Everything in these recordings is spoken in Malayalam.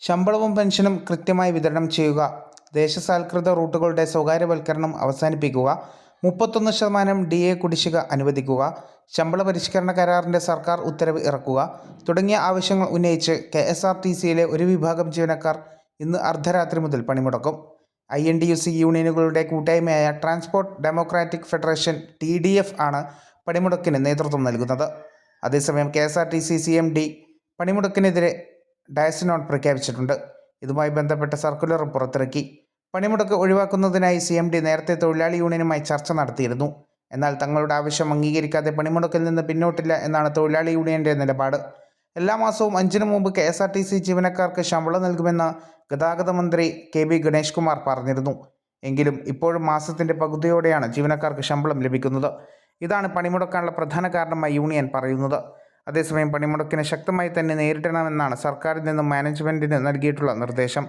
ശമ്പളവും പെൻഷനും കൃത്യമായി വിതരണം ചെയ്യുക. ദേശസാൽകൃത റൂട്ടുകളുടെ സ്വകാര്യവൽക്കരണം അവസാനിപ്പിക്കുക. മുപ്പത്തൊന്ന് ശതമാനം ഡി എ കുടിശ്ശിക അനുവദിക്കുക. ശമ്പള പരിഷ്കരണ കരാറിന്റെ സർക്കാർ ഉത്തരവ് ഇറക്കുക. തുടങ്ങിയ ആവശ്യങ്ങൾ ഉന്നയിച്ച് കെ എസ് ആർ ടി സിയിലെ ഒരു വിഭാഗം ജീവനക്കാർ ഇന്ന് അർദ്ധരാത്രി മുതൽ പണിമുടക്കും. I N D U C യൂണിയനുകളുടെ കൂട്ടായ്മയായ transport democratic federation T D F ആണ് പണിമുടക്കിന് നേതൃത്വം നൽകുന്നത്. അതേസമയം K S R T C C M D പണിമുടക്കിനെതിരെ dies non പ്രഖ്യാപിച്ചിട്ടുണ്ട്. ഇതുമായി ബന്ധപ്പെട്ട സർക്കുലറും പുറത്തിറക്കി. പണിമുടക്ക് ഒഴിവാക്കുന്നതിനായി സി എം ഡി നേരത്തെ തൊഴിലാളി യൂണിയനുമായി ചർച്ച നടത്തിയിരുന്നു. എന്നാൽ തങ്ങളുടെ ആവശ്യം അംഗീകരിക്കാതെ പണിമുടക്കിൽ നിന്ന് പിന്നോട്ടില്ല എന്നാണ് തൊഴിലാളി യൂണിയന്റെ നിലപാട്. എല്ലാ മാസവും അഞ്ചിനു മുമ്പ് K S R T C ജീവനക്കാർക്ക് ശമ്പളം നൽകുമെന്ന് ഗതാഗത മന്ത്രി കെ ബി ഗണേഷ് കുമാർ പറഞ്ഞിരുന്നു. എങ്കിലും ഇപ്പോഴും മാസത്തിന്റെ പകുതിയോടെയാണ് ജീവനക്കാർക്ക് ശമ്പളം ലഭിക്കുന്നത്. ഇതാണ് പണിമുടക്കാനുള്ള പ്രധാന കാരണമായി യൂണിയൻ പറയുന്നത്. അതേസമയം പണിമുടക്കിനെ ശക്തമായി തന്നെ നേരിടണമെന്നാണ് സർക്കാരിൽ നിന്നും മാനേജ്മെന്റിന് നൽകിയിട്ടുള്ള നിർദ്ദേശം.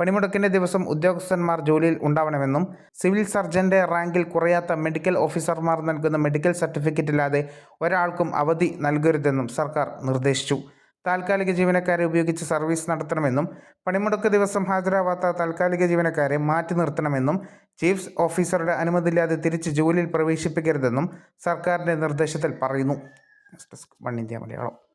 പണിമുടക്കിന്റെ ദിവസം ഉദ്യോഗസ്ഥന്മാർ ജോലിയിൽ ഉണ്ടാവണമെന്നും സിവിൽ സർജന്റെ റാങ്കിൽ കുറയാത്ത മെഡിക്കൽ ഓഫീസർമാർ നൽകുന്ന മെഡിക്കൽ സർട്ടിഫിക്കറ്റ് ഇല്ലാതെ ഒരാൾക്കും അവധി നൽകരുതെന്നും സർക്കാർ നിർദ്ദേശിച്ചു. താൽക്കാലിക ജീവനക്കാരെ ഉപയോഗിച്ച് സർവീസ് നടത്തണമെന്നും പണിമുടക്ക് ദിവസം ഹാജരാവാത്ത താൽക്കാലിക ജീവനക്കാരെ മാറ്റി നിർത്തണമെന്നും ചീഫ് ഓഫീസറുടെ അനുമതിയില്ലാതെ തിരിച്ച് ജോലിയിൽ പ്രവേശിപ്പിക്കരുതെന്നും സർക്കാരിന്റെ നിർദ്ദേശത്തിൽ പറയുന്നു. Desk one India Malayalam